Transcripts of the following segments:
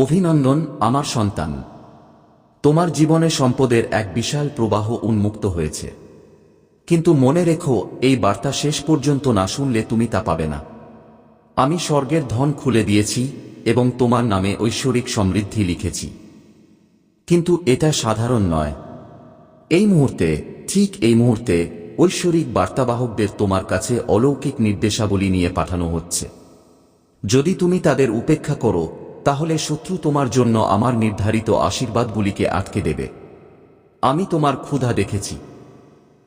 অভিনন্দন, আমার সন্তান। তোমার জীবনে সম্পদের এক বিশাল প্রবাহ উন্মুক্ত হয়েছে। কিন্তু মনে রেখো, এই বার্তা শেষ পর্যন্ত না শুনলে তুমি তা পাবে না। আমি স্বর্গের ধন খুলে দিয়েছি এবং তোমার নামে ঐশ্বরিক সমৃদ্ধি লিখেছি। কিন্তু এটা সাধারণ নয়। এই মুহূর্তে, ঠিক এই মুহূর্তে, ঐশ্বরিক বার্তাবাহকদের তোমার কাছে অলৌকিক নির্দেশাবলী নিয়ে পাঠানো হচ্ছে। যদি তুমি তাদের উপেক্ষা করো তাহলে শত্রু তোমার জন্য আমার নির্ধারিত আশীর্বাদগুলিকে আটকে দেবে। আমি তোমার ক্ষুধা দেখেছি।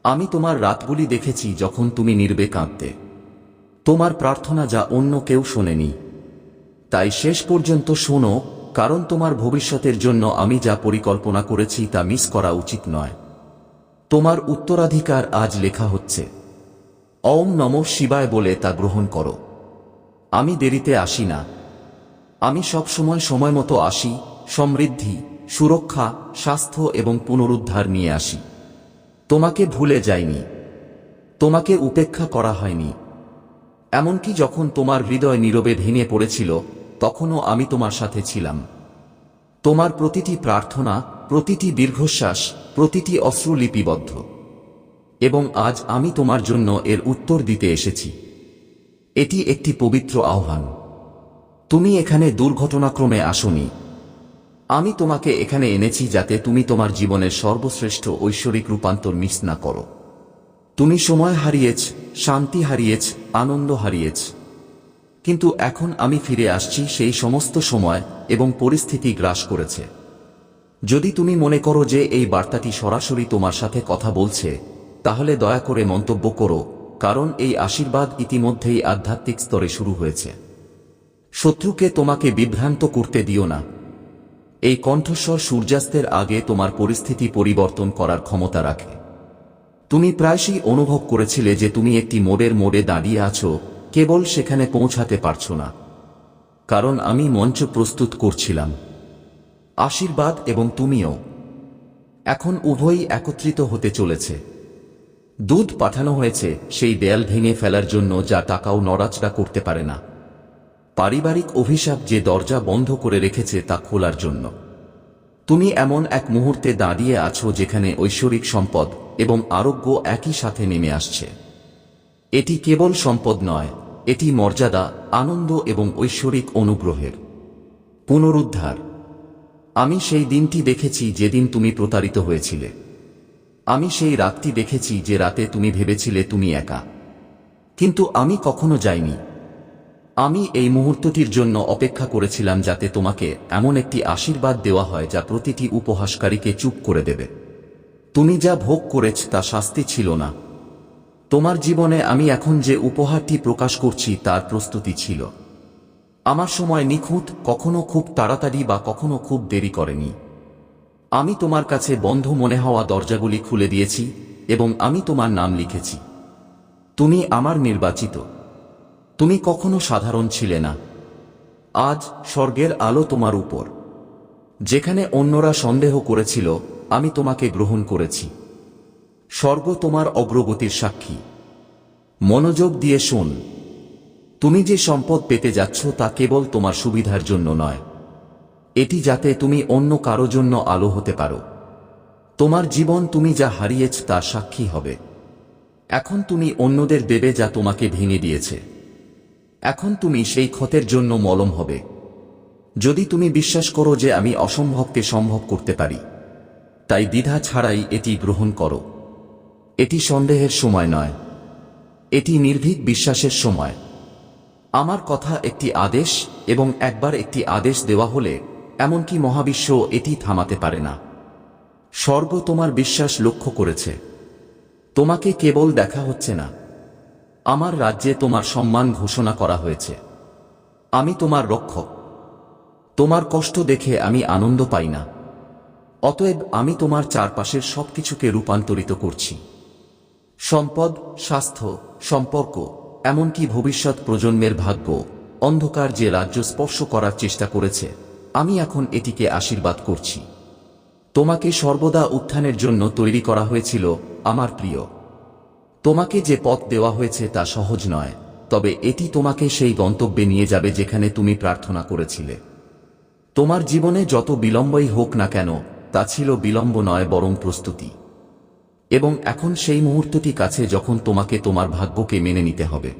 আমি তোমার রাতগুলি দেখেছি যখন তুমি নির্বে কাঁদতে। তোমার প্রার্থনা যা অন্য কেউ শোনেনি। তাই শেষ পর্যন্ত শোনো, কারণ তোমার ভবিষ্যতের জন্য আমি যা পরিকল্পনা করেছি তা মিস করা উচিত নয়। তোমার উত্তরাধিকার আজ লেখা হচ্ছে। ওম নম শিবায় বলে তা গ্রহণ করো। আমি দেরিতে আসি না। আমি সব সময় সময় মতো আসি, সমৃদ্ধি, সুরক্ষা, স্বাস্থ্য এবং পুনরুদ্ধার নিয়ে আসি। তোমাকে ভুলে যাইনি। তোমাকে উপেক্ষা করা হয়নি। এমনকি যখন তোমার হৃদয় নীরবে ভেঙে পড়েছিল, তখনও আমি তোমার সাথে ছিলাম। তোমার প্রতিটি প্রার্থনা, প্রতিটি দীর্ঘশ্বাস, প্রতিটি অশ্রু লিপিবদ্ধ। এবং আজ আমি তোমার জন্য এর উত্তর দিতে এসেছি। এটি একটি পবিত্র আহ্বান। তুমি এখানে দুর্ঘটনাক্রমে আসনি। আমি তোমাকে এখানে এনেছি যাতে তুমি তোমার জীবনের সর্বশ্রেষ্ঠ ঐশ্বরিক রূপান্তর মিস না করো। তুমি সময় হারিয়েছ, শান্তি হারিয়েছ, আনন্দ হারিয়েছ। কিন্তু এখন আমি ফিরে আসছি সেই সমস্ত সময় এবং পরিস্থিতি গ্রাস করেছে। যদি তুমি মনে করো যে এই বার্তাটি সরাসরি তোমার সাথে কথা বলছে, তাহলে দয়া করে মন্তব্য করো, কারণ এই আশীর্বাদ ইতিমধ্যেই আধ্যাত্মিক স্তরে শুরু হয়েছে। শত্রুকে তোমাকে বিভ্রান্ত করতে দিও না। এই কণ্ঠস্বর সূর্যাস্তের আগে তোমার পরিস্থিতি পরিবর্তন করার ক্ষমতা রাখে। তুমি প্রায়শই অনুভব করেছিলে যে তুমি একটি মোড়ের মোড়ে দাঁড়িয়ে আছো, কেবল সেখানে পৌঁছাতে পারছ না। কারণ আমি মঞ্চ প্রস্তুত করছিলাম। আশীর্বাদ এবং তুমিও। এখন উভয়ই একত্রিত হতে চলেছে। দুধ পাঠানো হয়েছে, সেই দেয়াল ভেঙে ফেলার জন্য যা টাকাও নড়াচড়া করতে পারে না। পারিবারিক অভিশাপ যে দরজা বন্ধ করে রেখেছে তা খোলার জন্য। তুমি এমন এক মুহূর্তে দাঁড়িয়ে আছো যেখানে ঐশ্বরিক সম্পদ এবং আরোগ্য একই সাথে নেমে আসছে। এটি কেবল সম্পদ নয়, এটি মর্যাদা, আনন্দ এবং ঐশ্বরিক অনুগ্রহের। পুনরুদ্ধার। আমি সেই দিনটি দেখেছি যেদিন তুমি প্রতারিত হয়েছিলে। আমি সেই রাতটি দেখেছি যে রাতে তুমি ভেবেছিলে তুমি একা। কিন্তু আমি কখনো যাইনি। আমি এই মুহূর্তটির জন্য অপেক্ষা করেছিলাম যাতে তোমাকে এমন একটি আশীর্বাদ দেওয়া হয় যা প্রতিটি উপহাসকারীকে চুপ করে দেবে। তুমি যা ভোগ করেছ তা শাস্তি ছিল না। তোমার জীবনে আমি এখন যে উপহারটি প্রকাশ করছি তার প্রস্তুতি ছিল। আমার সময় নিখুঁত, কখনো খুব তাড়াতাড়ি বা কখনো খুব দেরি করেনি। আমি তোমার কাছে বন্ধ মনে হওয়া দরজাগুলি খুলে দিয়েছি এবং আমি তোমার নাম লিখেছি। তুমি আমার নির্বাচিত। তুমি কখনো সাধারণ ছিলে না। আজ স্বর্গের আলো তোমার উপর। যেখানে অন্যরা সন্দেহ করেছিল, আমি তোমাকে গ্রহণ করেছি। স্বর্গ তোমার অগ্রগতির সাক্ষী। মনোযোগ দিয়ে শোন। তুমি যে সম্পদ পেতে যাচ্ছ, তা কেবল তোমার সুবিধার জন্য নয়। এটি যাতে তুমি অন্য কারও জন্য আলো হতে পারো। তোমার জীবন তুমি যা হারিয়েছ, তার সাক্ষী হবে। এখন তুমি অন্যদের দেবে যা তোমাকে ভেঙে দিয়েছে। এখন তুমি সেই ক্ষতের জন্য মলম হবে। যদি তুমি বিশ্বাস করো যে আমি অসম্ভবকে সম্ভব করতে পারি, তাই দ্বিধা ছাড়াই এটি গ্রহণ করো। এটি সন্দেহের সময় নয়। এটি নির্ভীক বিশ্বাসের সময়। আমার কথা একটি আদেশ এবং একবার একটি আদেশ দেওয়া হলে এমনকি মহাবিশ্ব এটি থামাতে পারে না। স্বর্গ তোমার বিশ্বাস লক্ষ্য করেছে। তোমাকে কেবল দেখা হচ্ছে না। আমার রাজ্যে তোমার সম্মান ঘোষণা করা হয়েছে। আমি তোমার রক্ষক। তোমার কষ্ট দেখে আমি আনন্দ পাই না। অতএব আমি তোমার চারপাশের সবকিছুকে রূপান্তরিত করছি। সম্পদ, স্বাস্থ্য, সম্পর্ক, এমনকি ভবিষ্যৎ প্রজন্মের ভাগ্য, অন্ধকার যে রাজ্য স্পর্শ করার চেষ্টা করেছে, আমি এখন এটিকে আশীর্বাদ করছি। তোমাকে সর্বদা উত্থানের জন্য তৈরি করা হয়েছিল আমার প্রিয় তোমাকে যে পথ দেওয়া হয়েছে তা সহজ নয়, তবে এটি তোমাকে সেই গন্তব্যে নিয়ে যাবে যেখানে তুমি প্রার্থনা করেছিলে। তোমার জীবনে যত বিলম্বই হোক না কেন, তা ছিল বিলম্ব নয় বরং প্রস্তুতি। এবং এখন সেই মুহূর্তটি কাছে যখন তোমাকে তোমার ভাগ্যকে মেনে নিতে হবে।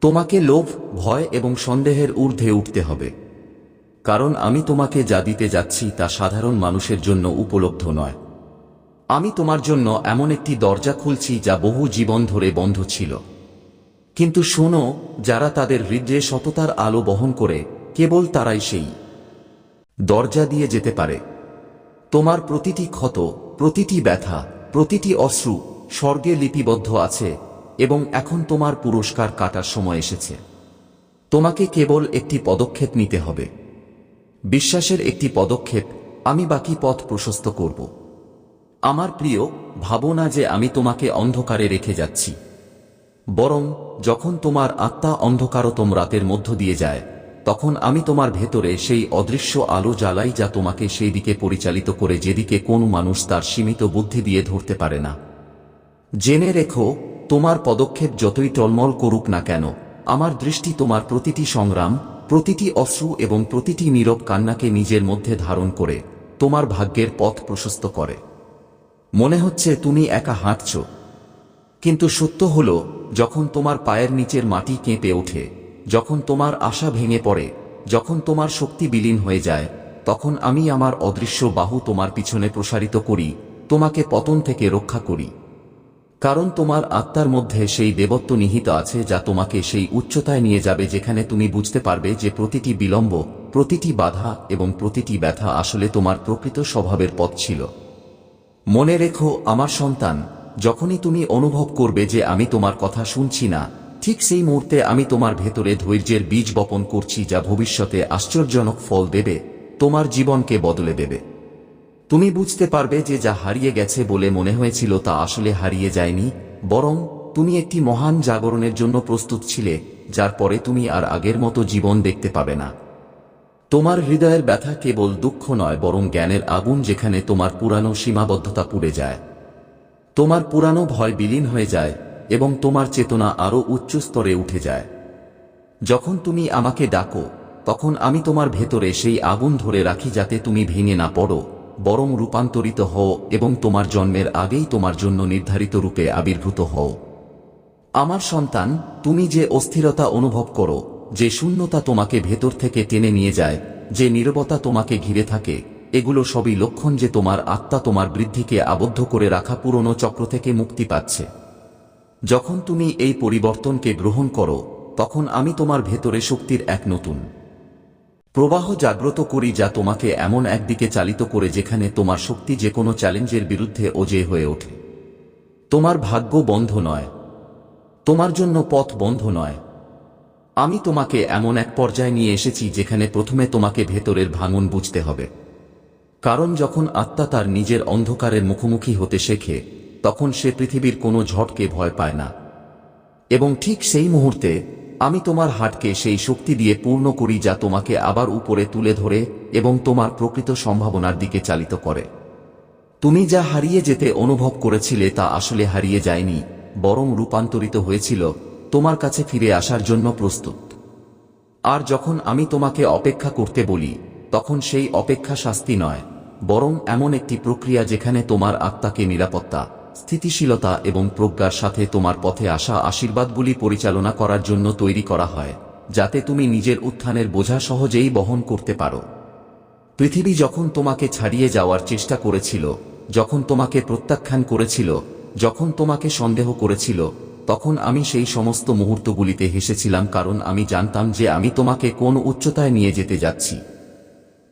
তোমাকে লোভ, ভয় এবং সন্দেহের ঊর্ধ্বে উঠতে হবে। কারণ আমি তোমাকে যা দিতে যাচ্ছি তা সাধারণ মানুষের জন্য উপলব্ধ নয়। আমি তোমার জন্য এমন একটি দরজা খুলছি যা বহু জীবন ধরে বন্ধ ছিল। কিন্তু শোনো, যারা তাদের হৃদয়ে সততার আলো বহন করে, কেবল তারাই সেই। দরজা দিয়ে যেতে পারে। তোমার প্রতিটি ক্ষত, প্রতিটি ব্যথা, প্রতিটি অশ্রু স্বর্গে লিপিবদ্ধ আছে এবং এখন তোমার পুরস্কার কাটার সময় এসেছে। তোমাকে কেবল একটি পদক্ষেপ নিতে হবে। বিশ্বাসের একটি পদক্ষেপ আমি বাকি পথ প্রশস্ত করব। আমার প্রিয়, ভাবো না যে আমি তোমাকে অন্ধকারে রেখে যাচ্ছি। বরং, যখন তোমার আত্মা অন্ধকারতম রাতের মধ্য দিয়ে যায়, তখন আমি তোমার ভেতরে সেই অদৃশ্য আলো জ্বালাই যা তোমাকে সেই দিকে পরিচালিত করে যেদিকে কোনো মানুষ তার সীমিত বুদ্ধি দিয়ে ধরতে পারে না। জেনে রেখো, তোমার পদক্ষেপ যতই টলমল করুক না কেন, আমার দৃষ্টি তোমার প্রতিটি সংগ্রাম, প্রতিটি অশ্রু এবং প্রতিটি নীরব কান্নাকে নিজের মধ্যে ধারণ করে, তোমার ভাগ্যের পথ প্রশস্ত করে। মনে হচ্ছে তুমি একা হাঁটছ। কিন্তু সত্য হল, যখন তোমার পায়ের নিচের মাটি কেঁপে ওঠে, যখন তোমার আশা ভেঙে পড়ে, যখন তোমার শক্তি বিলীন হয়ে যায়, তখন আমি আমার অদৃশ্য বাহু তোমার পিছনে প্রসারিত করি, তোমাকে পতন থেকে রক্ষা করি। কারণ তোমার আত্মার মধ্যে সেই দেবত্ব নিহিত আছে যা তোমাকে সেই উচ্চতায় নিয়ে যাবে যেখানে তুমি বুঝতে পারবে যে প্রতিটি বিলম্ব, প্রতিটি বাধা এবং প্রতিটি ব্যথা আসলে তোমার প্রকৃত স্বভাবের পথ ছিল। মনে রেখো, আমার সন্তান, যখনই তুমি অনুভব করবে যে আমি তোমার কথা শুনছি না, ঠিক সেই মুহূর্তে আমি তোমার ভেতরে ধৈর্যের বীজ বপন করছি যা ভবিষ্যতে আশ্চর্যজনক ফল দেবে, তোমার জীবনকে বদলে দেবে। তুমি বুঝতে পারবে যে যা হারিয়ে গেছে বলে মনে হয়েছিল তা আসলে হারিয়ে যায়নি, বরং তুমি একটি মহান জাগরণের জন্য প্রস্তুত ছিলে, যার পরে তুমি আর আগের মতো জীবন দেখতে পাবে না। তোমার হৃদয়ের ব্যথা কেবল দুঃখ নয়, বরং জ্ঞানের আগুন যেখানে তোমার পুরানো সীমাবদ্ধতা পুড়ে যায়। তোমার পুরানো ভয় বিলীন হয়ে যায় এবং তোমার চেতনা আরও উচ্চ স্তরে উঠে যায়। যখন তুমি আমাকে ডাকো, তখন আমি তোমার ভেতরে সেই আগুন ধরে রাখি যাতে তুমি ভেঙে না পড়ো, বরং রূপান্তরিত হও এবং তোমার জন্মের আগেই তোমার জন্য নির্ধারিত রূপে আবির্ভূত হও। আমার সন্তান, তুমি যে অস্থিরতা অনুভব করো যে শূন্যতা তোমাকে ভেতর থেকে টেনে নিয়ে যায়, যে নীরবতা তোমাকে ঘিরে থাকে, এগুলো সবই লক্ষণ যে তোমার আত্মা তোমার বৃদ্ধিকে আবদ্ধ করে রাখা পুরনো চক্র থেকে মুক্তি পাচ্ছে। যখন তুমি এই পরিবর্তনকে গ্রহণ করো, তখন আমি তোমার ভেতরে শক্তির এক নতুন প্রবাহ জাগ্রত করি যা তোমাকে এমন একদিকে চালিত করে যেখানে তোমার শক্তি যে কোনো চ্যালেঞ্জের বিরুদ্ধে ওজে হয়ে ওঠে। তোমার ভাগ্য বন্ধ নয়। তোমার জন্য পথ বন্ধ নয়। আমি তোমাকে এমন এক পর্যায়ে নিয়ে এসেছি যেখানে প্রথমে তোমাকে ভেতরের ভাঙন বুঝতে হবে। কারণ যখন আত্মা তার নিজের অন্ধকারের মুখোমুখি হতে শেখে, তখন সে পৃথিবীর কোনো ঝটকে ভয় পায় না। এবং ঠিক সেই মুহূর্তে, আমি তোমার হাটকে সেই শক্তি দিয়ে পূর্ণ করি যা তোমাকে আবার উপরে তুলে ধরে এবং তোমার প্রকৃত সম্ভাবনার দিকে চালিত করে। তুমি যা হারিয়ে যেতে অনুভব করেছিলে তা আসলে হারিয়ে যায়নি, বরং রূপান্তরিত হয়েছিল তোমার কাছে ফিরে আসার জন্য প্রস্তুত। আর যখন আমি তোমাকে অপেক্ষা করতে বলি, তখন সেই অপেক্ষা শাস্তি নয়, বরং এমন একটি প্রক্রিয়া যেখানে তোমার আত্মাকে নিরাপত্তা, স্থিতিশীলতা এবং প্রজ্ঞার সাথে তোমার পথে আসা আশীর্বাদগুলি পরিচালনা করার জন্য তৈরি করা হয়, যাতে তুমি নিজের উত্থানের বোঝা সহজেই বহন করতে পারো। পৃথিবী যখন তোমাকে ছাড়িয়ে যাওয়ার চেষ্টা করেছিল, যখন তোমাকে প্রত্যাখ্যান করেছিল, যখন তোমাকে সন্দেহ করেছিল তখন আমি সেই সমস্ত মুহূর্তগুলিতে হেসেছিলাম কারণ আমি জানতাম যে আমি তোমাকে কোন উচ্চতায় নিয়ে যেতে যাচ্ছি।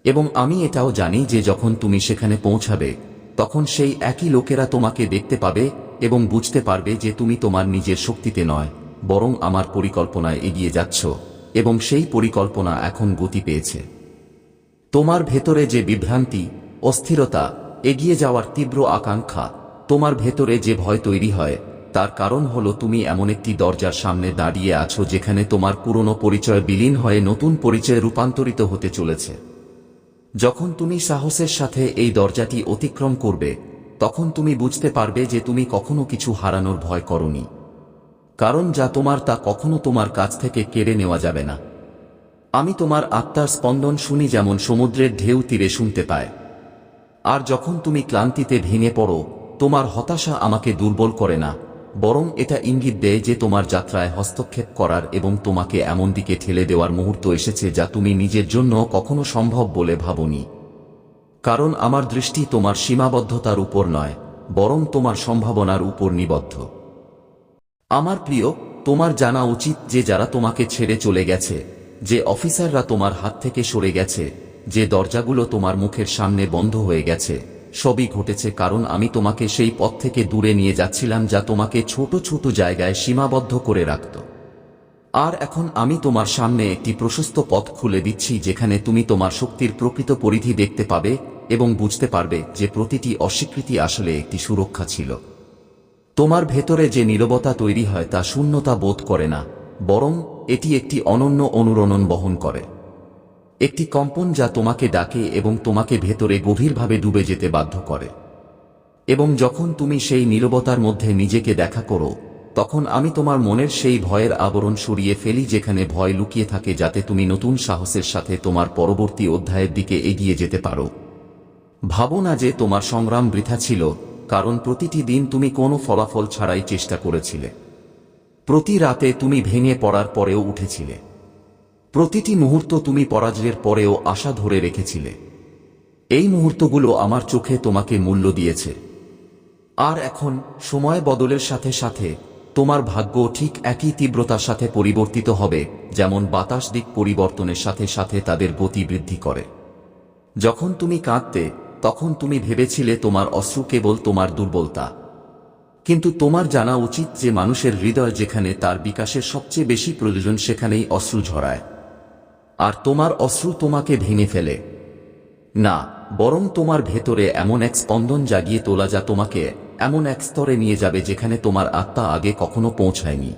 এবং আমি এটাও জানি যে যখন তুমি সেখানে পৌঁছাবে, তখন সেই একই লোকেরা তোমাকে দেখতে পাবে এবং বুঝতে পারবে যে তুমি তোমার নিজের শক্তিতে নয়, বরং আমার পরিকল্পনায় এগিয়ে যাচ্ছ এবং সেই পরিকল্পনা এখন গতি পেয়েছে। তোমার ভেতরে যে বিভ্রান্তি, অস্থিরতা, এগিয়ে যাওয়ার তীব্র আকাঙ্ক্ষা, তোমার ভেতরে যে ভয় তৈরি হয় তার কারণ হল তুমি এমন একটি দরজার সামনে দাঁড়িয়ে আছো যেখানে তোমার পুরনো পরিচয় বিলীন হয়ে নতুন পরিচয় রূপান্তরিত হতে চলেছে। যখন তুমি সাহসের সাথে এই দরজাটি অতিক্রম করবে, তখন তুমি বুঝতে পারবে যে তুমি কখনো কিছু হারানোর ভয় করনি। কারণ যা তোমার তা কখনো তোমার কাছ থেকে কেড়ে নেওয়া যাবে না। আমি তোমার আত্মার স্পন্দন শুনি যেমন সমুদ্রের ঢেউ তীরে শুনতে পায়। আর যখন তুমি ক্লান্তিতে ভেঙে পড়ো, তোমার হতাশা আমাকে দুর্বল করে না। বরং এটা ইঙ্গিত দেয় যে তোমার যাত্রায় হস্তক্ষেপ করার এবং তোমাকে এমন দিকে ঠেলে দেওয়ার মুহূর্ত এসেছে যা তুমি নিজের জন্য কখনো সম্ভব বলে ভাবনি। কারণ আমার দৃষ্টি তোমার সীমাবদ্ধতার উপর নয়, বরং তোমার সম্ভাবনার উপর নিবদ্ধ। আমার প্রিয়, তোমার জানা উচিত যে যারা তোমাকে ছেড়ে চলে গেছে, যে অফিসাররা তোমার হাত থেকে সরে গেছে, যে দরজাগুলো তোমার মুখের সামনে বন্ধ হয়ে গেছে। সবই ঘটেছে কারণ আমি তোমাকে সেই পথ থেকে দূরে নিয়ে যাচ্ছিলাম যা তোমাকে ছোট ছোট জায়গায় সীমাবদ্ধ করে রাখত। আর এখন আমি তোমার সামনে একটি প্রশস্ত পথ খুলে দিচ্ছি যেখানে তুমি তোমার শক্তির প্রকৃত পরিধি দেখতে পাবে এবং বুঝতে পারবে যে প্রতিটি অস্বীকৃতি আসলে একটি সুরক্ষা ছিল। তোমার ভেতরে যে নীরবতা তৈরি হয় তা শূন্যতা বোধ করে না, বরং এটি একটি অনন্য অনুরণন বহন করে। একটি কম্পন যা তোমাকে ডাকে এবং তোমাকে ভেতরে গভীরভাবে ডুবে যেতে বাধ্য করে। এবং যখন তুমি সেই নীরবতার মধ্যে নিজেকে দেখা করো, তখন আমি তোমার মনের সেই ভয়ের আবরণ সরিয়ে ফেলি যেখানে ভয় লুকিয়ে থাকে যাতে তুমি নতুন সাহসের সাথে তোমার পরবর্তী অধ্যায়ের দিকে এগিয়ে যেতে পারো। ভাবো না যে তোমার সংগ্রাম বৃথা ছিল, কারণ প্রতিটি দিন তুমি কোনো ফলাফল ছাড়াই চেষ্টা করেছিলে। প্রতি রাতে তুমি ভেঙে পড়ার পরেও উঠেছিলে। প্রতিটি মুহূর্ত তুমি পরাজয়ের পরেও আশা ধরে রেখেছিলে। এই মুহূর্তগুলো আমার চোখে তোমাকে মূল্য দিয়েছে। আর এখন, সময় বদলের সাথে সাথে, তোমার ভাগ্য ঠিক একই তীব্রতার সাথে পরিবর্তিত হবে, যেমন বাতাস দিক পরিবর্তনের সাথে সাথে তাদের গতি বৃদ্ধি করে। যখন তুমি কাঁদতে, তখন তুমি ভেবেছিলে তোমার অশ্রু কেবল তোমার দুর্বলতা। কিন্তু তোমার জানা উচিত যে মানুষের হৃদয় যেখানে তার বিকাশের সবচেয়ে বেশি প্রয়োজন সেখানেই অশ্রু ঝরায়। আর তোমার অশ্রু তোমাকে ভেঙে ফেলে। না, বরং তোমার ভেতরে এমন এক স্পন্দন জাগিয়ে তোলা যা তোমাকে এমন এক স্তরে নিয়ে যাবে যেখানে তোমার আত্মা আগে কখনো পৌঁছায়নি।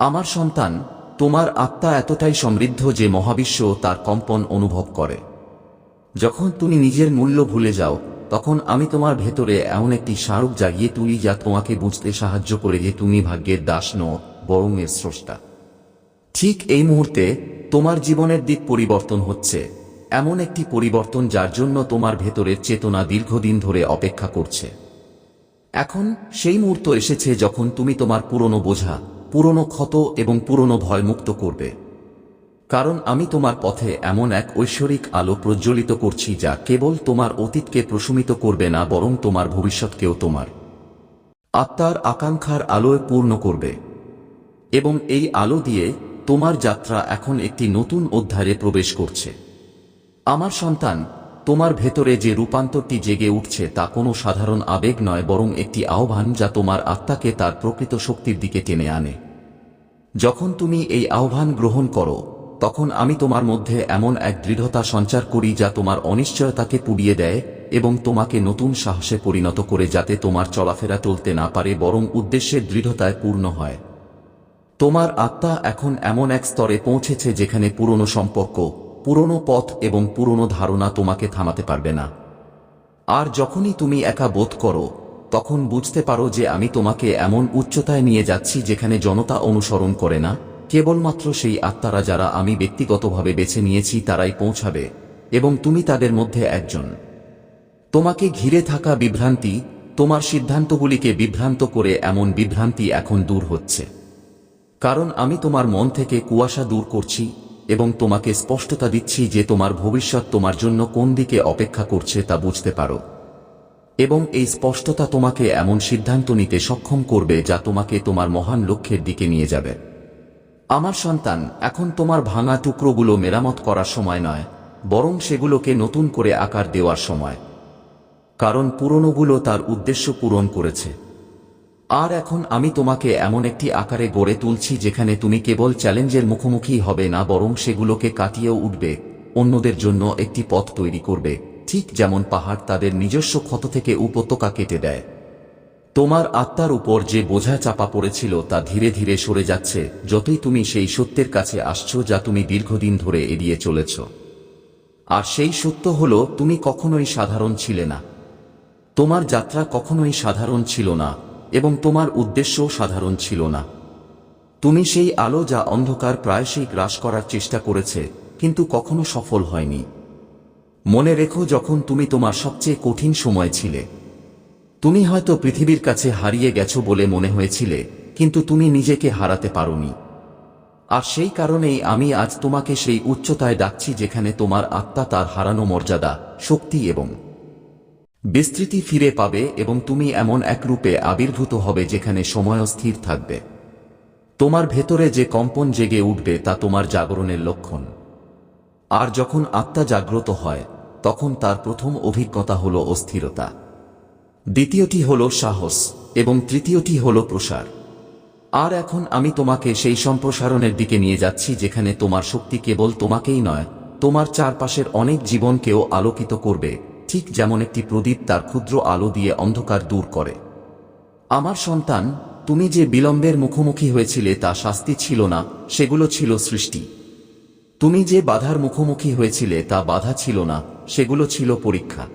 আমার সন্তান, তোমার আত্মা এতটাই সমৃদ্ধ যে মহাবিশ্ব তার কম্পন অনুভব করে। যখন তুমি নিজের মূল্য ভুলে যাও, তখন আমি তোমার ভেতরে এমন একটি স্মারক জাগিয়ে তুলি যা তোমাকে বুঝতে সাহায্য করে যে তুমি ভাগ্যের দাস নও, বরং এর স্রষ্টা। ঠিক এই মুহূর্তে তোমার জীবনের দিক পরিবর্তন হচ্ছে। এমন একটি পরিবর্তন যার জন্য তোমার ভেতরের চেতনা দীর্ঘদিন ধরে অপেক্ষা করছে। এখন সেই মুহূর্ত এসেছে যখন তুমি তোমার পুরনো বোঝা, পুরনো ক্ষত এবং পুরনো ভয় মুক্ত করবে। কারণ আমি তোমার পথে এমন এক ঐশ্বরিক আলো প্রজ্বলিত করছি যা কেবল তোমার অতীতকে প্রশমিত করবে না, বরং তোমার ভবিষ্যৎকেও তোমার আত্মার আকাঙ্ক্ষার আলোয় পূর্ণ করবে। এবং এই আলো দিয়ে তোমার যাত্রা এখন একটি নতুন অধ্যায়ে প্রবেশ করছে। আমার সন্তান, তোমার ভেতরে যে রূপান্তরটি জেগে উঠছে তা কোনো সাধারণ আবেগ নয়, বরং একটি আহ্বান যা তোমার আত্মাকে তার প্রকৃত শক্তির দিকে টেনে আনে। যখন তুমি এই আহ্বান গ্রহণ করো, তখন আমি তোমার মধ্যে এমন এক দৃঢ়তা সঞ্চার করি যা তোমার অনিশ্চয়তাকে পুড়িয়ে দেয় এবং তোমাকে নতুন সাহসে পরিণত করে যাতে তোমার চলাফেরা চলতে না পারে, বরং উদ্দেশ্যের দৃঢ়তায় পূর্ণ হয়। তোমার আত্মা এখন এমন এক স্তরে পৌঁছেছে যেখানে পুরনো সম্পর্ক, পুরনো পথ এবং পুরনো ধারণা তোমাকে থামাতে পারবে না। আর যখনই তুমি একা বোধ করো, তখন বুঝতে পারো যে আমি তোমাকে এমন উচ্চতায় নিয়ে যাচ্ছি যেখানে জনতা অনুসরণ করে না। কেবলমাত্র সেই আত্মারা যারা আমি ব্যক্তিগতভাবে বেছে নিয়েছি তারাই পৌঁছাবে, এবং তুমি তাদের মধ্যে একজন। তোমাকে ঘিরে থাকা বিভ্রান্তি, তোমার সিদ্ধান্তগুলিকে বিভ্রান্ত করে এমন বিভ্রান্তি এখন দূর হচ্ছে। কারণ আমি তোমার মন থেকে কুয়াশা দূর করছি এবং তোমাকে স্পষ্টতা দিচ্ছি যে তোমার ভবিষ্যৎ তোমার জন্য কোন দিকে অপেক্ষা করছে তা বুঝতে পারো। এবং এই স্পষ্টতা তোমাকে এমন সিদ্ধান্ত নিতে সক্ষম করবে যা তোমাকে তোমার মহান লক্ষ্যের দিকে নিয়ে যাবে। আমার সন্তান, এখন তোমার ভাঙা টুকরোগুলো মেরামত করার সময় নয়, বরং সেগুলোকে নতুন করে আকার দেওয়ার সময়। কারণ পুরনোগুলো তার উদ্দেশ্য পূরণ করেছে। আর এখন আমি তোমাকে এমন একটি আকারে গড়ে তুলছি যেখানে তুমি কেবল চ্যালেঞ্জের মুখোমুখি হবে না, বরং সেগুলোকে কাটিয়েও উঠবে, অন্যদের জন্য একটি পথ তৈরি করবে, ঠিক যেমন পাহাড় তাদের নিজস্ব ক্ষত থেকে উপত্যকা কেটে দেয়। তোমার আত্মার উপর যে বোঝা চাপা পড়েছিল তা ধীরে ধীরে সরে যাচ্ছে, যতই তুমি সেই সত্যের কাছে আসছো যা তুমি দীর্ঘদিন ধরে এড়িয়ে চলেছ। আর সেই সত্য হল, তুমি কখনোই সাধারণ ছিলে না। তোমার যাত্রা কখনোই সাধারণ ছিল না। এবং তোমার উদ্দেশ্যও সাধারণ ছিল না। তুমি সেই আলো যা অন্ধকার প্রায়শই গ্রাস করার চেষ্টা করেছে, কিন্তু কখনো সফল হয়নি। মনে রেখো যখন তুমি তোমার সবচেয়ে কঠিন সময় ছিলে। তুমি হয়তো পৃথিবীর কাছে হারিয়ে গেছো বলে মনে হয়েছিলে, কিন্তু তুমি নিজেকে হারাতে পারোনি। আর সেই কারণেই আমি আজ তোমাকে সেই উচ্চতায় ডাকছি যেখানে তোমার আত্মা তার হারানো মর্যাদা, শক্তি এবং বিস্তৃতি ফিরে পাবে এবং তুমি এমন এক রূপে আবির্ভূত হবে যেখানে সময় স্থির থাকবে। তোমার ভেতরে যে কম্পন জেগে উঠবে তা তোমার জাগরণের লক্ষণ। আর যখন আত্মা জাগ্রত হয়, তখন তার প্রথম অভিজ্ঞতা হল অস্থিরতা। দ্বিতীয়টি হল সাহস এবং তৃতীয়টি হল প্রসার। আর এখন আমি তোমাকে সেই সম্প্রসারণের দিকে নিয়ে যাচ্ছি যেখানে তোমার শক্তি কেবল তোমাকেই নয়, তোমার চারপাশের অনেক জীবনকেও আলোকিত করবে। ঠিক যেমন একটি প্রদীপ তার ক্ষুদ্র আলো দিয়ে অন্ধকার দূর করে। আমার সন্তান, তুমি যে বিলম্বের মুখোমুখি হয়েছিলে তা শাস্তি ছিল না, সেগুলো ছিল সৃষ্টি। তুমি যে বাধার মুখোমুখি হয়েছিলে তা বাধা ছিল না, সেগুলো ছিল পরীক্ষা।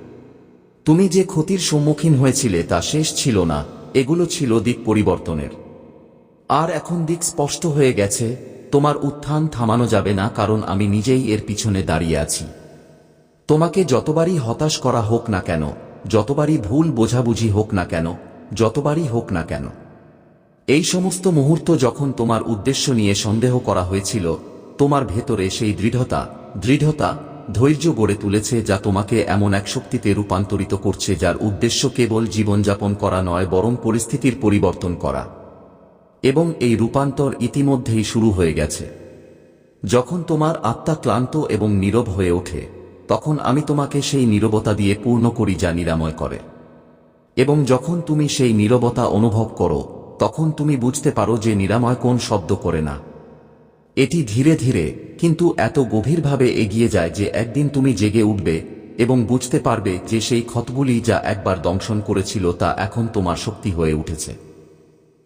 তুমি যে ক্ষতির সম্মুখীন হয়েছিলে তা শেষ ছিল না, এগুলো ছিল দিক পরিবর্তনের। আর এখন দিক স্পষ্ট হয়ে গেছে, তোমার উত্থান থামানো যাবে না কারণ আমি নিজেই এর পিছনে দাঁড়িয়ে আছি। তোমাকে যতবারই হতাশ করা হোক না কেন, যতবারই ভুল বোঝাবুঝি হোক না কেন, যতবারই হোক না কেন। এই সমস্ত মুহূর্ত যখন তোমার উদ্দেশ্য নিয়ে সন্দেহ করা হয়েছিল, তোমার ভেতরে সেই দৃঢ়তা দৃঢ়তা, ধৈর্য গড়ে তুলেছে যা তোমাকে এমন এক শক্তিতে রূপান্তরিত করছে যার উদ্দেশ্য কেবল জীবনযাপন করা নয়, বরং পরিস্থিতির পরিবর্তন করা। এবং এই রূপান্তর ইতিমধ্যেই শুরু হয়ে গেছে। যখন তোমার আত্মা ক্লান্ত এবং নীরব হয়ে ওঠে তখন আমি তোমাকে সেই নীরবতা দিয়ে পূর্ণ করি যা নিরাময় করে। এবং যখন তুমি সেই নীরবতা অনুভব করো, তখন তুমি বুঝতে পারো যে নিরাময় কোন শব্দ করে না। এটি ধীরে ধীরে, কিন্তু এত গভীরভাবে এগিয়ে যায় যে একদিন তুমি জেগে উঠবে এবং বুঝতে পারবে যে সেই ক্ষতগুলি যা একবার দংশন করেছিল তা এখন তোমার শক্তি হয়ে উঠেছে।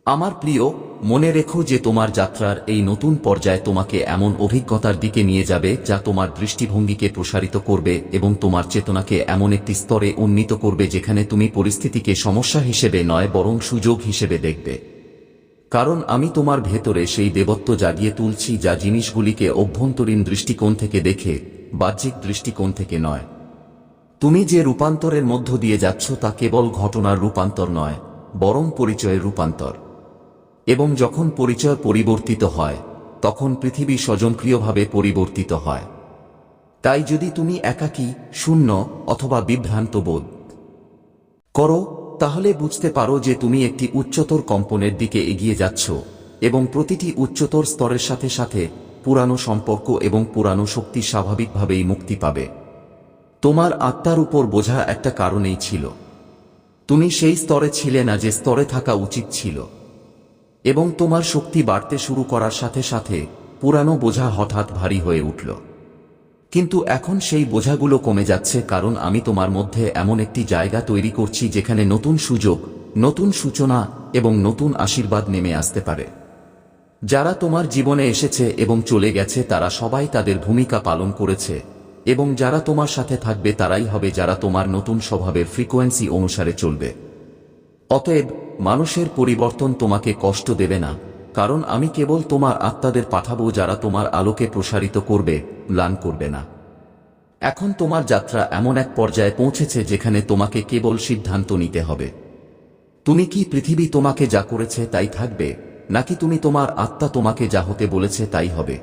আমার প্রিয় মনে রেখো যে তোমার যাত্রার এই নতুন পর্যায়ে তোমাকে এমন অভিজ্ঞতার দিকে নিয়ে যাবে যা তোমার দৃষ্টিভঙ্গিকে প্রসারিত করবে এবং তোমার চেতনাকে এমন একটি স্তরে উন্নীত করবে যেখানে তুমি পরিস্থিতিকে সমস্যা হিসেবে নয়, বরং সুযোগ হিসেবে দেখবে। কারণ আমি তোমার ভেতরে সেই দেবত্ব জাগিয়ে তুলছি যা জিনিসগুলিকে অভ্যন্তরীণ দৃষ্টিকোণ থেকে দেখে, বাহ্যিক দৃষ্টিকোণ থেকে নয়। তুমি যে রূপান্তরের মধ্য দিয়ে যাচ্ছ তা কেবল ঘটনার রূপান্তর নয়, বরং পরিচয়ের রূপান্তর। এবং যখন পরিচয় পরিবর্তিত হয়, তখন পৃথিবী স্বজনক্রিয়ভাবে পরিবর্তিত হয়। তাই যদি তুমি একাকী, শূন্য অথবা বিভ্রান্ত বোধ করো, তাহলে বুঝতে পারো যে তুমি একটি উচ্চতর কম্পনের দিকে এগিয়ে যাচ্ছ এবং প্রতিটি উচ্চতর স্তরের সাথে সাথে পুরানো সম্পর্ক এবং পুরানো শক্তি স্বাভাবিকভাবেই মুক্তি পাবে। তোমার আত্মার উপর বোঝা একটা কারণেই ছিল। তুমি সেই স্তরে ছিলে না যে স্তরে থাকা উচিত ছিল। এবং তোমার শক্তি বাড়তে শুরু করার সাথে সাথে পুরানো বোঝা হঠাৎ ভারী হয়ে উঠল। কিন্তু এখন সেই বোঝাগুলো কমে যাচ্ছে কারণ আমি তোমার মধ্যে এমন একটি জায়গা তৈরি করছি যেখানে নতুন সুযোগ, নতুন সূচনা এবং নতুন আশীর্বাদ নেমে আসতে পারে। যারা তোমার জীবনে এসেছে এবং চলে গেছে তারা সবাই তাদের ভূমিকা পালন করেছে এবং যারা তোমার সাথে থাকবে তারাই হবে যারা তোমার নতুন স্বভাবের ফ্রিকোয়েন্সি অনুসারে চলবে। অতএব মানুষের পরিবর্তন তোমাকে কষ্ট দেবে না, কারণ আমি কেবল তোমার আত্মাদের পাঠাবো যারা তোমার আলোকে প্রসারিত করবে, ম্লান করবে না। এখন তোমার যাত্রা এমন এক পর্যায়ে পৌঁছেছে যেখানে তোমাকে কেবল সিদ্ধান্ত নিতে হবে। তুমি কি পৃথিবী তোমাকে যা করেছে তাই থাকবে, নাকি তুমি তোমার আত্মা তোমাকে যা হতে বলেছে তাই হবে?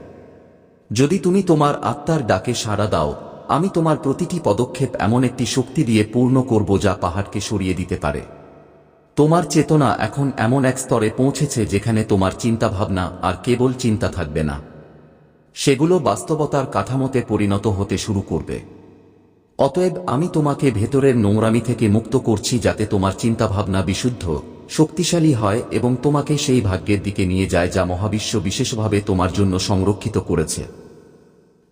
যদি তুমি তোমার আত্মার ডাকে সাড়া দাও, আমি তোমার প্রতিটি পদক্ষেপ এমন একটি শক্তি দিয়ে পূর্ণ করব যা পাহাড়কে সরিয়ে দিতে পারে। তোমার চেতনা এখন এমন এক স্তরে পৌঁছেছে যেখানে তোমার চিন্তাভাবনা আর কেবল চিন্তা থাকবে না। সেগুলো বাস্তবতার কাঠামোতে পরিণত হতে শুরু করবে। অতএব আমি তোমাকে ভেতরের নোংরামি থেকে মুক্ত করছি যাতে তোমার চিন্তাভাবনা বিশুদ্ধ, শক্তিশালী হয় এবং তোমাকে সেই ভাগ্যের দিকে নিয়ে যায় যা মহাবিশ্ব বিশেষভাবে তোমার জন্য সংরক্ষিত করেছে।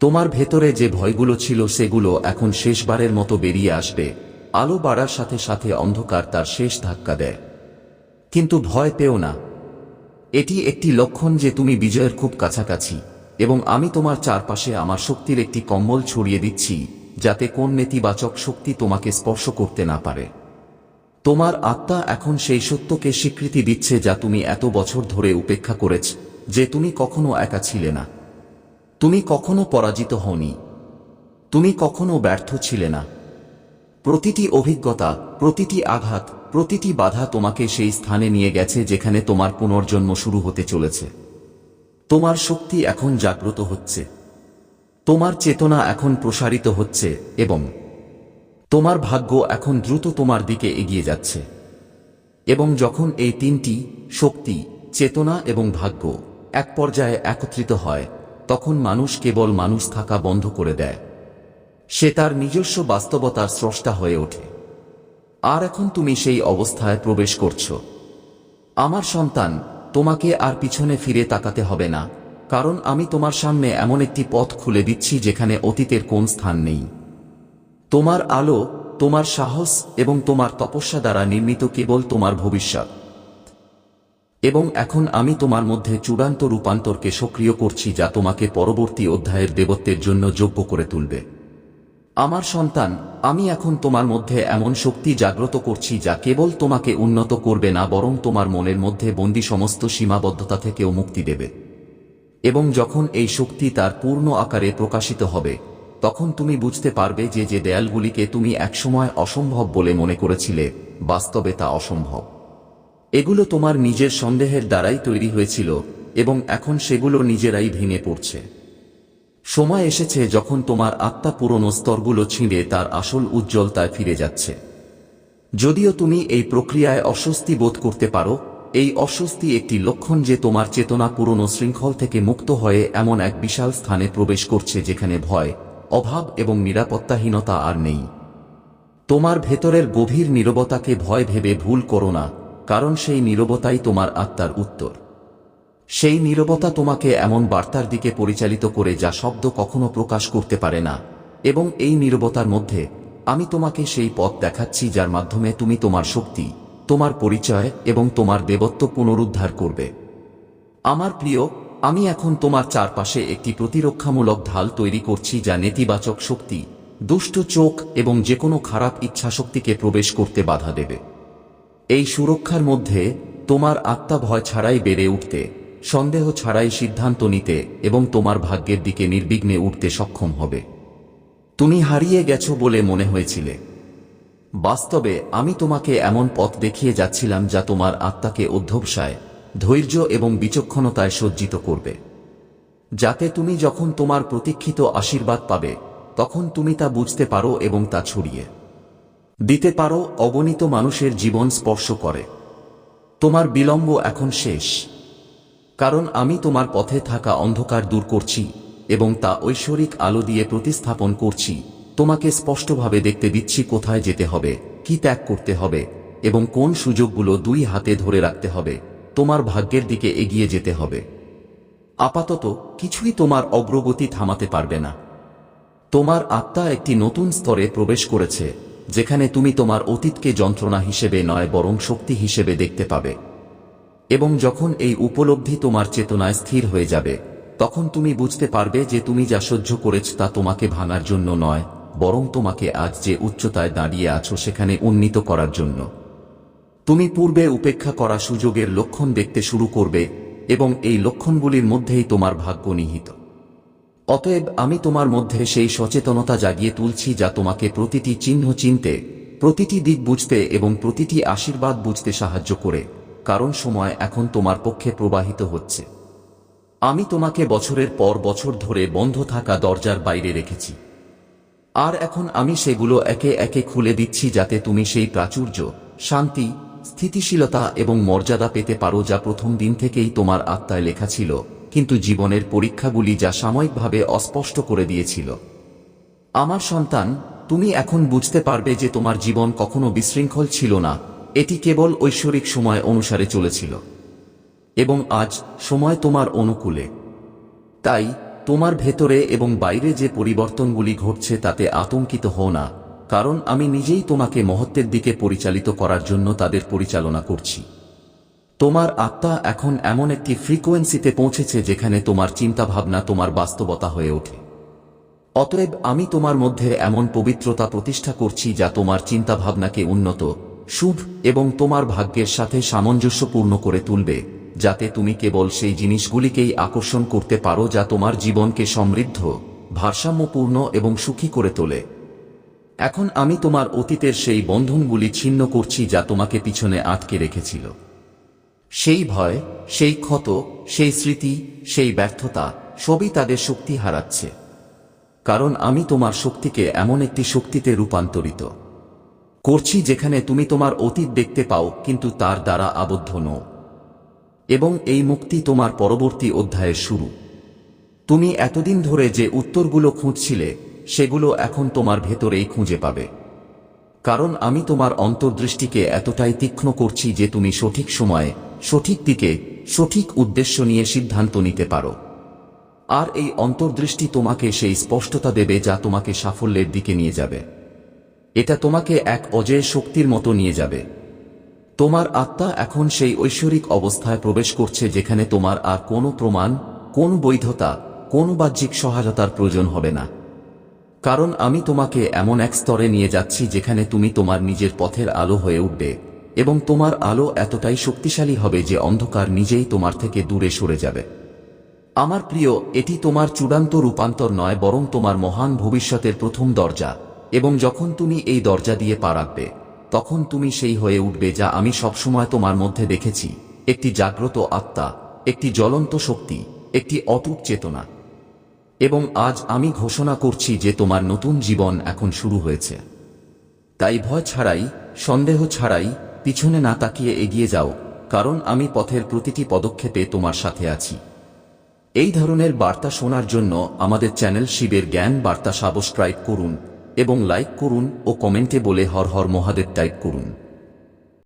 তোমার ভেতরে যে ভয়গুলো ছিল সেগুলো এখন শেষবারের মতো বেরিয়ে আসবে। আলো বাড়ার সাথে সাথে অন্ধকার তার শেষ ধাক্কা দেয়। কিন্তু ভয় পেও না। এটি একটি লক্ষণ যে তুমি বিজয়ের খুব কাছাকাছি, এবং আমি তোমার চারপাশে আমার শক্তির একটি কম্বল ছড়িয়ে দিচ্ছি, যাতে কোন নেতিবাচক শক্তি তোমাকে স্পর্শ করতে না পারে। তোমার আত্মা এখন সেই সত্যকে স্বীকৃতি দিচ্ছে যা তুমি এত বছর ধরে উপেক্ষা করেছ, যে তুমি কখনো একা ছিলে না। তুমি কখনো পরাজিত হওনি। তুমি কখনো ব্যর্থ ছিলে না। প্রতিটি অভিজ্ঞতা, প্রতিটি আঘাত, প্রতিটি বাধা তোমাকে সেই স্থানে নিয়ে গেছে যেখানে তোমার পুনর্জন্ম শুরু হতে চলেছে। তোমার শক্তি এখন জাগ্রত হচ্ছে। তোমার চেতনা এখন প্রসারিত হচ্ছে এবং তোমার ভাগ্য এখন দ্রুত তোমার দিকে এগিয়ে যাচ্ছে। এবং যখন এই তিনটি, শক্তি, চেতনা এবং ভাগ্য এক পর্যায়ে একত্রিত হয়, তখন মানুষ কেবল মানুষ থাকা বন্ধ করে দেয়। সে তার নিজস্ব বাস্তবতার স্রষ্টা হয়ে ওঠে। আর এখন তুমি সেই অবস্থায় প্রবেশ করছ। আমার সন্তান, তোমাকে আর পিছনে ফিরে তাকাতে হবে না, কারণ আমি তোমার সামনে এমন একটি পথ খুলে দিচ্ছি যেখানে অতীতের কোন স্থান নেই। তোমার আলো, তোমার সাহস এবং তোমার তপস্যা দ্বারা নির্মিত কেবল তোমার ভবিষ্যৎ। এবং এখন আমি তোমার মধ্যে চূড়ান্ত রূপান্তরকে সক্রিয় করছি যা তোমাকে পরবর্তী অধ্যায়ের দেবত্বের জন্য যোগ্য করে তুলবে। আমার সন্তান, আমি এখন তোমার মধ্যে এমন শক্তি জাগ্রত করছি যা কেবল তোমাকে উন্নত করবে না, বরং তোমার মনের মধ্যে বন্দি সমস্ত সীমাবদ্ধতা থেকেও মুক্তি দেবে। এবং যখন এই শক্তি তার পূর্ণ আকারে প্রকাশিত হবে, তখন তুমি বুঝতে পারবে যে যে দেয়ালগুলিকে তুমি একসময় অসম্ভব বলে মনে করেছিলে, বাস্তবে তা অসম্ভব। এগুলো তোমার নিজের সন্দেহের দ্বারাই তৈরি হয়েছিল, এবং এখন সেগুলো নিজেরাই ভেঙে পড়ছে। সময় এসেছে যখন তোমার আত্মা পুরনো স্তরগুলো ছিঁড়ে তার আসল উজ্জ্বলতায় ফিরে যাচ্ছে। যদিও তুমি এই প্রক্রিয়ায় অস্বস্তি বোধ করতে পারো, এই অস্বস্তি একটি লক্ষণ যে তোমার চেতনা পুরনো শৃঙ্খল থেকে মুক্ত হয়ে এমন এক বিশাল স্থানে প্রবেশ করছে যেখানে ভয়, অভাব এবং নিরাপত্তাহীনতা আর নেই। তোমার ভেতরের গভীর নীরবতাকে ভয় ভেবে ভুল করো না, কারণ সেই নীরবতাই তোমার আত্মার উত্তর। সেই নীরবতা তোমাকে এমন বার্তার দিকে পরিচালিত করে যা শব্দ কখনো প্রকাশ করতে পারে না। এবং এই নীরবতার মধ্যে আমি তোমাকে সেই পথ দেখাচ্ছি যার মাধ্যমে তুমি তোমার শক্তি, তোমার পরিচয় এবং তোমার দেবত্ব পুনরুদ্ধার করবে। আমার প্রিয়, আমি এখন তোমার চারপাশে একটি প্রতিরক্ষামূলক ঢাল তৈরি করছি যা নেতিবাচক শক্তি, দুষ্ট চোখ এবং যে কোনো খারাপ ইচ্ছাশক্তিকে প্রবেশ করতে বাধা দেবে। এই সুরক্ষার মধ্যে তোমার আত্মা ভয় ছাড়াই বেড়ে উঠতে সন্দেহ ছাড়াই সিদ্ধান্ত নিতে এবং তোমার ভাগ্যের দিকে নির্বিঘ্নে উঠতে সক্ষম হবে। তুমি হারিয়ে গেছো বলে মনে হয়েছিলে। বাস্তবে আমি তোমাকে এমন পথ দেখিয়ে যাচ্ছিলাম যা তোমার আত্মাকে অধ্যবসায়, ধৈর্য এবং বিচক্ষণতায় সজ্জিত করবে। যাতে তুমি যখন তোমার প্রতীক্ষিত আশীর্বাদ পাবে, তখন তুমি তা বুঝতে পারো এবং তা ছড়িয়ে দিতে পারো, অগণিত মানুষের জীবন স্পর্শ করে। তোমার বিলম্ব এখন শেষ। কারণ আমি তোমার পথে থাকা অন্ধকার দূর করছি এবং তা ঐশ্বরিক আলো দিয়ে প্রতিস্থাপন করছি। তোমাকে স্পষ্টভাবে দেখতে দিচ্ছি কোথায় যেতে হবে, কি ত্যাগ করতে হবে, এবং কোন সুযোগগুলো দুই হাতে ধরে রাখতে হবে। তোমার ভাগ্যের দিকে এগিয়ে যেতে হবে। আপাতত কিছুই তোমার অগ্রগতি থামাতে পারবে না। তোমার আত্মা একটি নতুন স্তরে প্রবেশ করেছে, যেখানে তুমি তোমার অতীতকে যন্ত্রণা হিসেবে নয়, বরং শক্তি হিসেবে দেখতে পাবে। এবং যখন এই উপলব্ধি তোমার চেতনায় স্থির হয়ে যাবে, তখন তুমি বুঝতে পারবে যে তুমি যা সহ্য করেছ তা তোমাকে ভাঙার জন্য নয়, বরং তোমাকে আজ যে উচ্চতায় দাঁড়িয়ে আছো সেখানে উন্নীত করার জন্য। তুমি পূর্বে উপেক্ষা করা সুযোগের লক্ষণ দেখতে শুরু করবে, এবং এই লক্ষণগুলির মধ্যেই তোমার ভাগ্য নিহিত। অতএব আমি তোমার মধ্যে সেই সচেতনতা জাগিয়ে তুলছি যা তোমাকে প্রতিটি চিহ্ন চিনতে, প্রতিটি দিক বুঝতে এবং প্রতিটি আশীর্বাদ বুঝতে সাহায্য করে। কারণ সময় এখন তোমার পক্ষে প্রবাহিত হচ্ছে। আমি তোমাকে বছরের পর বছর ধরে বন্ধ থাকা দরজার বাইরে রেখেছি। আর এখন আমি সেগুলো একে একে খুলে দিচ্ছি যাতে তুমি সেই প্রাচুর্য, শান্তি, স্থিতিশীলতা এবং মর্যাদা পেতে পারো যা প্রথম দিন থেকেই তোমার আত্মায় লেখা ছিল, কিন্তু জীবনের পরীক্ষাগুলি যা সাময়িকভাবে অস্পষ্ট করে দিয়েছিল। আমার সন্তান, তুমি এখন বুঝতে পারবে যে তোমার জীবন কখনো বিশৃঙ্খল ছিল না। এটি কেবল ঐশ্বরিক সময় অনুসারে চলেছিল। এবং আজ সময় তোমার অনুকূলে। তাই তোমার ভেতরে এবং বাইরে যে পরিবর্তনগুলি ঘটছে তাতে আতঙ্কিত হও না, কারণ আমি নিজেই তোমাকে মহত্বের দিকে পরিচালিত করার জন্য তাদের পরিচালনা করছি। তোমার আত্মা এখন এমন একটি ফ্রিকোয়েন্সিতে পৌঁছেছে যেখানে তোমার চিন্তাভাবনা তোমার বাস্তবতা হয়ে ওঠে। অতএব আমি তোমার মধ্যে এমন পবিত্রতা প্রতিষ্ঠা করছি যা তোমার চিন্তাভাবনাকে উন্নত শুভ এবং তোমার ভাগ্যের সাথে সামঞ্জস্যপূর্ণ করে তুলবে, যাতে তুমি কেবল সেই জিনিসগুলিকেই আকর্ষণ করতে পারো যা তোমার জীবনকে সমৃদ্ধ, ভারসাম্যপূর্ণ এবং সুখী করে তোলে। এখন আমি তোমার অতীতের সেই বন্ধনগুলি ছিন্ন করছি যা তোমাকে পিছনে আটকে রেখেছিল। সেই ভয়, সেই ক্ষত, সেই স্মৃতি, সেই ব্যর্থতা, সবই তাদের শক্তি হারাচ্ছে। কারণ আমি তোমার শক্তিকে এমন একটি শক্তিতে রূপান্তরিত। করছি যেখানে তুমি তোমার অতীত দেখতে পাও, কিন্তু তার দ্বারা আবদ্ধ নও। এবং এই মুক্তি তোমার পরবর্তী অধ্যায়ের শুরু। তুমি এতদিন ধরে যে উত্তরগুলো খুঁজছিলে, সেগুলো এখন তোমার ভেতরেই খুঁজে পাবে। কারণ আমি তোমার অন্তর্দৃষ্টিকে এতটাই তীক্ষ্ণ করছি যে তুমি সঠিক সময়ে, সঠিক দিকে, সঠিক উদ্দেশ্য নিয়ে সিদ্ধান্ত নিতে পারো। আর এই অন্তর্দৃষ্টি তোমাকে সেই স্পষ্টতা দেবে যা তোমাকে সাফল্যের দিকে নিয়ে যাবে। এটা তোমাকে এক অজেয় শক্তির মতো নিয়ে যাবে। তোমার আত্মা এখন সেই ঐশ্বরিক অবস্থায় প্রবেশ করছে যেখানে তোমার আর কোনো প্রমাণ, কোন বৈধতা, কোন বাহ্যিক সহায়তার প্রয়োজন হবে না। কারণ আমি তোমাকে এমন এক স্তরে নিয়ে যাচ্ছি যেখানে তুমি তোমার নিজের পথের আলো হয়ে উঠবে এবং তোমার আলো এতটাই শক্তিশালী হবে যে অন্ধকার নিজেই তোমার থেকে দূরে সরে যাবে। আমার প্রিয়, এটি তোমার চূড়ান্ত রূপান্তর নয়, বরং তোমার মহান ভবিষ্যতের প্রথম দরজা। এবং যখন তুমি এই দরজা দিয়ে পা রাখবে, তখন তুমি সেই হয়ে উঠবে যা আমি সবসময় তোমার মধ্যে দেখেছি, একটি জাগ্রত আত্মা, একটি জ্বলন্ত শক্তি, একটি অটুট চেতনা। এবং আজ আমি ঘোষণা করছি যে তোমার নতুন জীবন এখন শুরু হয়েছে। তাই ভয় ছাড়াই, সন্দেহ ছাড়াই, পিছনে না তাকিয়ে এগিয়ে যাও, কারণ আমি পথের প্রতিটি পদক্ষেপে তোমার সাথে আছি। এই ধরনের বার্তা শোনার জন্য আমাদের চ্যানেল শিবের জ্ঞান বার্তা সাবস্ক্রাইব করুন। এবং লাইক করুন ও কমেন্টে বলে হর হর মহাদেব টাইপ করুন।